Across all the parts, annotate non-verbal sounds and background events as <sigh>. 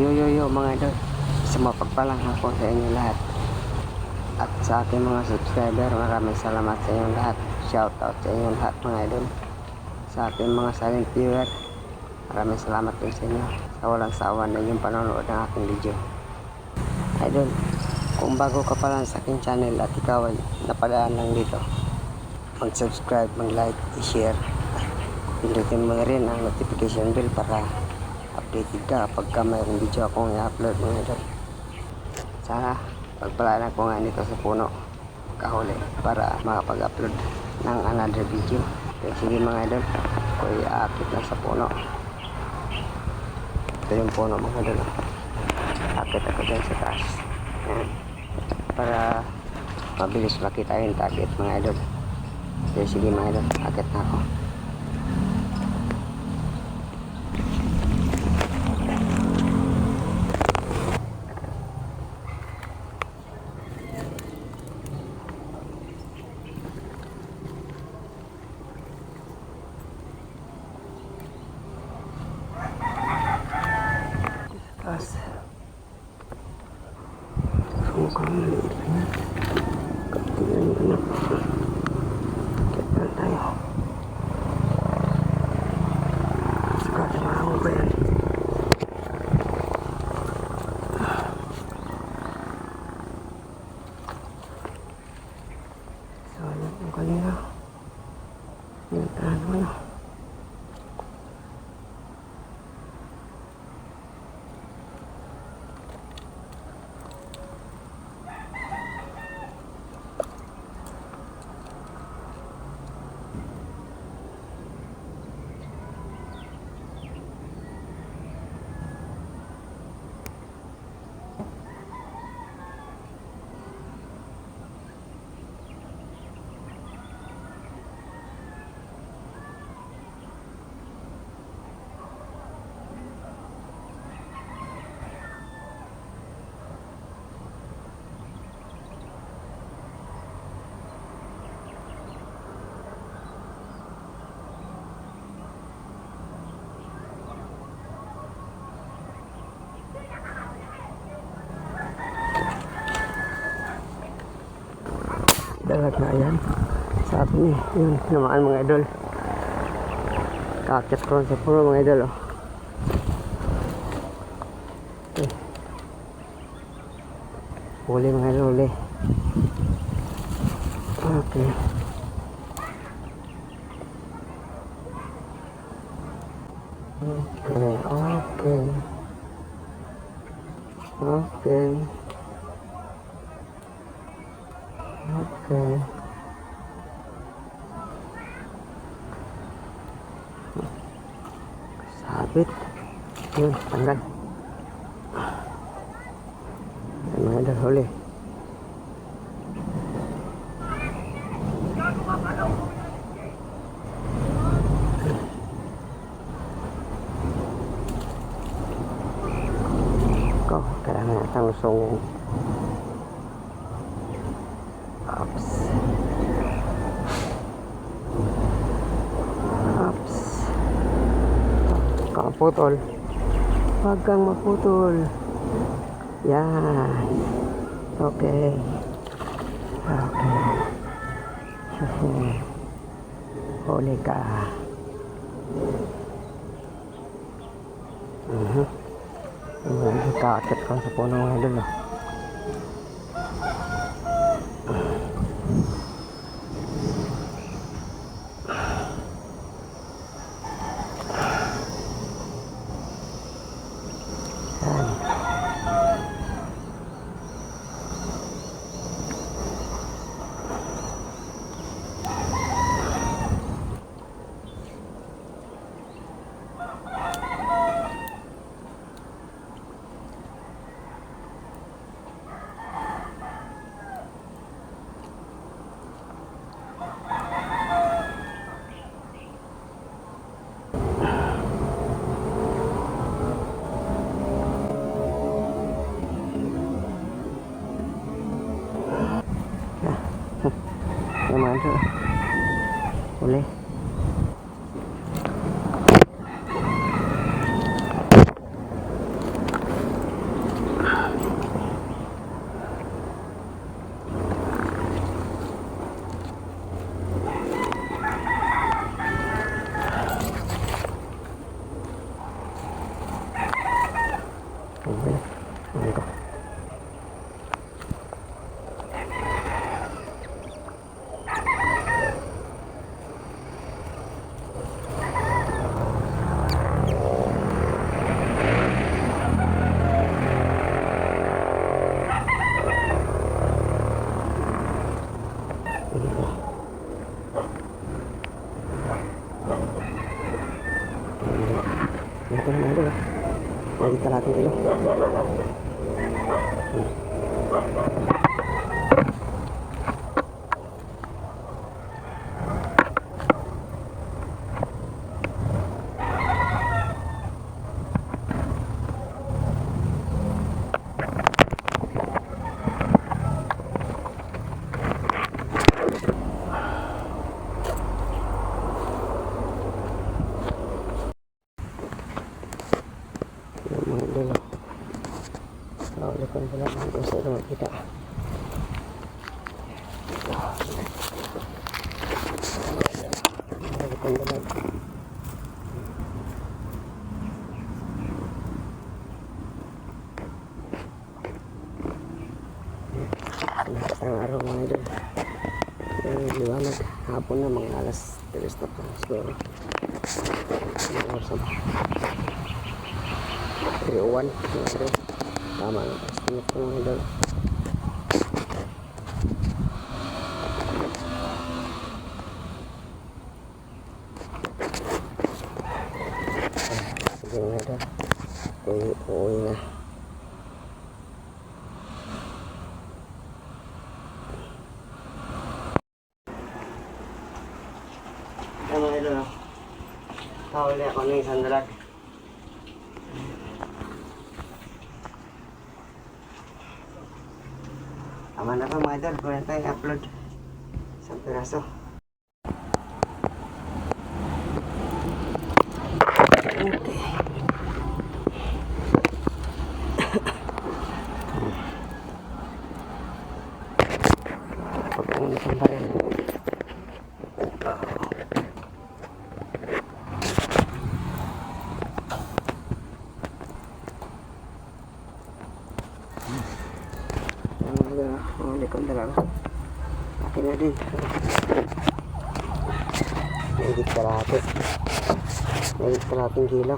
Yo yo yo mga idol. Sa mapagpalang hapon sa inyo lahat. At sa aking mga subscriber, maraming salamat sa inyong lahat. Shout out sa inyong lahat mga idol. Sa aking mga silent viewer, maraming salamat din sa inyo. Sa walang sawa na yung panonood ng aking video. Idol, kung bago ka pa sa aking channel at ikaw ay napadaan lang dito, mag-subscribe, mag-like, i-share. Pindutin mo rin ang notification bell para updated ka pagka mayroong video akong i-upload mga idol. Sana pagpalaan ako nga nito sa puno kahuli para makapag-upload ng another video. Kaya sige mga idol, ako i-aakit lang sa puno. Ito yung puno mga idol. Akit ako dyan sa taas. Ayan. Para mabilis makita yung target mga idol. Kaya sige mga idol, akit na ako. Taas. Mukhang maliit na. Tingnan mo na. Kaya tayo. Saka mga ako ba yan? So, yan ang kanina. Yan, ano na. Dalag na yan sabi ni yun namaan mga idol. Kakit ko sa puro mga idol oh. okay. huli mga idol huli. Okay. Okay okay. Okay Okay. Sabit. Yun, tanggal. Yan mga idol, huli. Ko, kailangan natang lusong Ups. Kang putol. Huwag kang maputol. Yan. Okay. Okay. <laughs> Huli ka. Mhm. Uh Kakit ko sa puno ng idol. ah. ประมาณเท่า Ito na mga idol. ah. Nandito natin ilo. Yung mga idol. ah. Oh, likod ko lang kung sa ito makita. Likod ko lang. Lahat ng araw mga idol. Yung liwanag. Hapon na mga alas 3 na po. Siguro. Na ba? 301 mga idol. Tama na. Estimate ko mga idol. Sige mga idol. Uwi, uwi na. Ano mga idol ah. Hawali ako ng isang dalag. Tama na pa mga idol, kung tayo upload. Isang piraso. Okay. <coughs> Pagpunta sa baril. Ang mga lang. Akin na din. Mahigit kalahati. Mahigit kalahating kilo.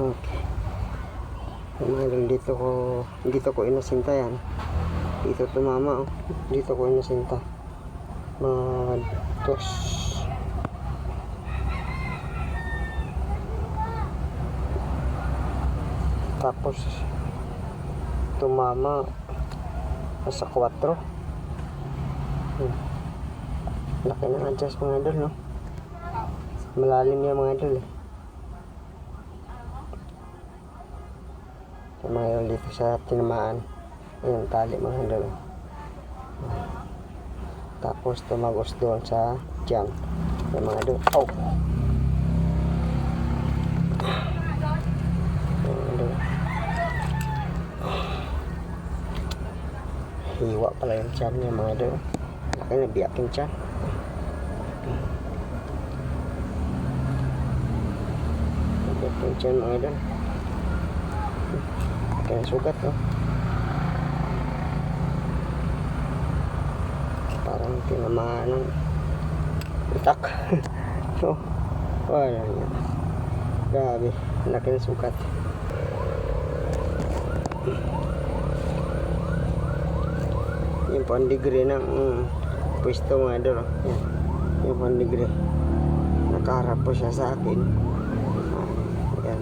Okay. Idol, dito ko, dito ko inasinta yan. Dito tumama oh. Dito ko inasinta. Mga dos. Tapos, tumama nasa 4 hmm. laki ng adjust mga idol no. Malalim yan mga idol eh yung mga idol dito sa tinamaan yung tali mga idol oh. tapos tumagos doon sa dyan yung mga idol oh Yung mga idol hiwa pala yung tiyan niya mga idol laki na biyak yung tiyan biyak yung tiyan mga idol. Kaya sugat no parang tinamaan ng itak so <laughs> wala niya grabe laki ng sugat. Yung pandigre ng mm, pwesto mga idol oh. Yan. yung pandigre nakaharap po siya sa akin Ah, yan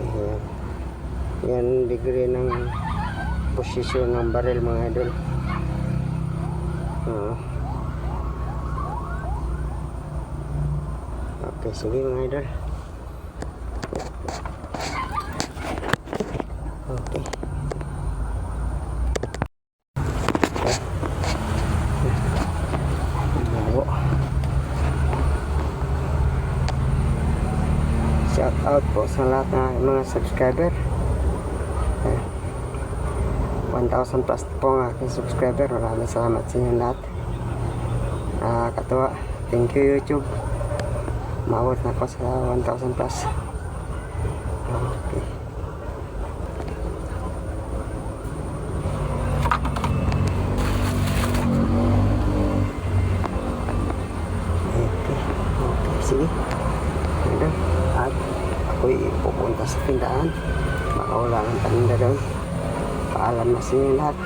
Ayan. yan degree ng posisyon ng baril mga idol Oo. okay sige mga idol okay Bago. Shout out po sa lahat ng mga subscriber. Eh, 1,000 plus po ang aking subscriber. Maraming salamat sa inyo lahat. Ah, katuwa. Thank you YouTube. Mawat na ako sa 1,000 plus. Okay. Okay, okay, sige. Ayan. At ako'y sa tindahan. Baka wala ng paninda doon. Paalam na sa inyo lahat.